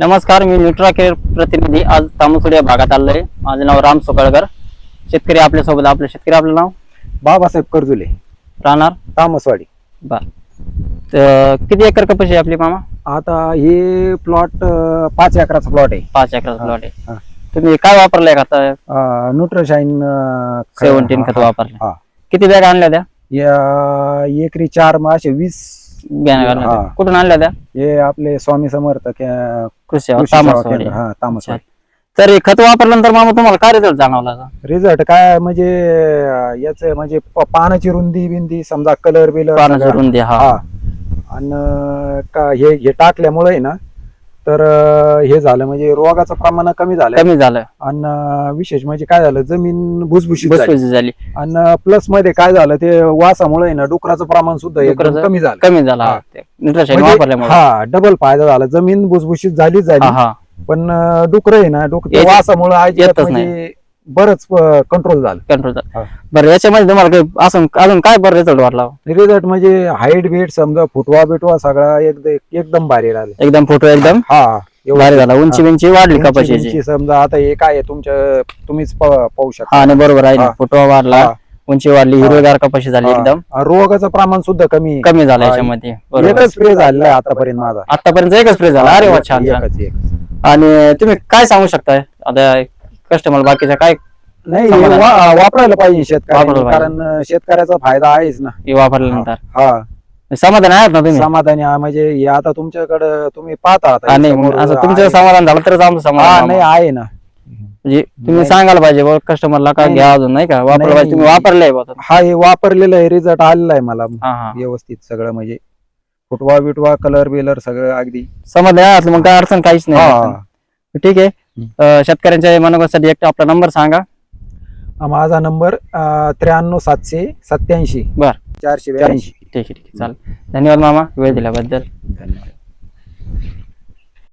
नमस्कार मी Nutra care प्रतिनिधी आज तामसुड या भागात आलो आहे माझं नाव राम सोकळकर. शेतकरी आपल्यासोबत आपले शेतकरी आपलं नाव? बाबासाहेब कर्जुले. राहणार? तामसवाडी. बर. तर किती एकर कपाशी आहे आपली मामा? आता हे प्लॉट पाच एकराचा प्लॉट आहे. पाच एकराचा प्लॉट आहे. हा. तुम्ही काय वापरलंय खाता अं, न्यूट्रोशाईन अं, ख- सेव्हन्टीन खत वापरले हा. किती बॅग आणल्या त्या? या एकरी चार मग असे वीस बियाणं हा. कुठून आणल्या त्या? हे आपले स्वामी समर्थ कृषी कृषी सेवा तामसवाडी केंद्र, हा तामसवाडी. तर हे खत वापरल्यानंतर मामा तुम्हाला काय रिझल्ट जाणवला का? रिझल्ट काय म्हणजे याच म्हणजे प- पानाची रुंदी बिंदी समजा कलर बिलर पानाची रुंदी हा. हा. आणि का हे हे टाकल्यामुळे ना तर अं, हे झालं म्हणजे रोगाचं प्रमाण कमी झालं कमी झालं आणि विशेष म्हणजे काय झालं? जमीन भुसभुशीत झाली. झाली. आणि प्लसमध्ये काय झालं? ते वासामुळे आहे ना डुकराचं प्रमाण सुद्धा एकदम डुकराचं कमी झालं. कमी झाला. हा. न्यूट्रिशन म्हणजे वापरल्यामुळे. हा डबल फायदा झाला. जमीन भुसभुशीत झालीच हा झाली. हा पण डुकर आहे ना डुकर येत- वासामुळे येतच म्हणजे बरंच कंट्रोल झालं. कंट्रोल हा. बरं याच्यामध्ये तुम्हाला काही असं अजून काय बरं रिझल्ट वाटला रिझल्ट म्हणजे हाईट बीट समजा फुटवा बिटवा सगळा एकदम एकदम भारी राहिला एकदम फोटो एकदम? हा भारी झाला. उंची बिंची वाढली उंची- कपाशीची उंची समजा आता हे काय आहे तुमच्या तुम्हीच पाहू शकता. आणि बरोबर आहे ना. हा. फोटो वाढला. उंची वाढली हिरवेगार कपाशी झाली. एकदम? रोगाचं प्रमाण सुद्धा कमी. कमी झालं. याच्यामध्ये. एकच स्प्रे झालेला आतापर्यंत माझा. आतापर्यंत एकच स्प्रे झाला. अरे वा छान आणि तुम्ही काय सांगू शकताय? आता कस्टमर बाकीच्या काय नाही हे समाधान. वा- वापरायला पाहिजे शेतकऱ्यांनी वापरायला पाहिजे. कारण अं, शेतकऱ्याचा फायदा आहेच ना हे वापरल्यानंतर हा समाधान आहेत ना तुम्ही समाधानी आहे. म्हणजे हे आता तुमच्याकडे तुम्ही पाहता आता हा, हे नाही समोर असं आहे. तुमचं समाधान झालं तरच आमचं हा समाधान नाही आहे. ना म्हणजे तुम्ही नाही. सांगायला पाहिजे बघ कस्टमरला का नाही, घ्या अजून नाही का वापरलं नाही, पाहिजे तुम्ही नाही. वापरलंय बघ हा हे वापरलेलं आहे रिझल्ट आलेला आहे मला हा हा व्यवस्थित सगळं म्हणजे फुटवा बिटवा कलर बिलर सगळं अगदी समाधान आहे असलं मग काय अडचण काहीच नाही हा. ठीक आहे अं, शेतकऱ्यांच्या मनोगतासाठी एक आपला नंबर सांगा. माझा नंबर त्र्याण्णव सातशे सत्याऐंशी बर. चारशे ब्याऐंशी. ठीक आहे ठीक आहे. चालेल. धन्यवाद मामा वेळ दिल्याबद्दल. धन्यवाद.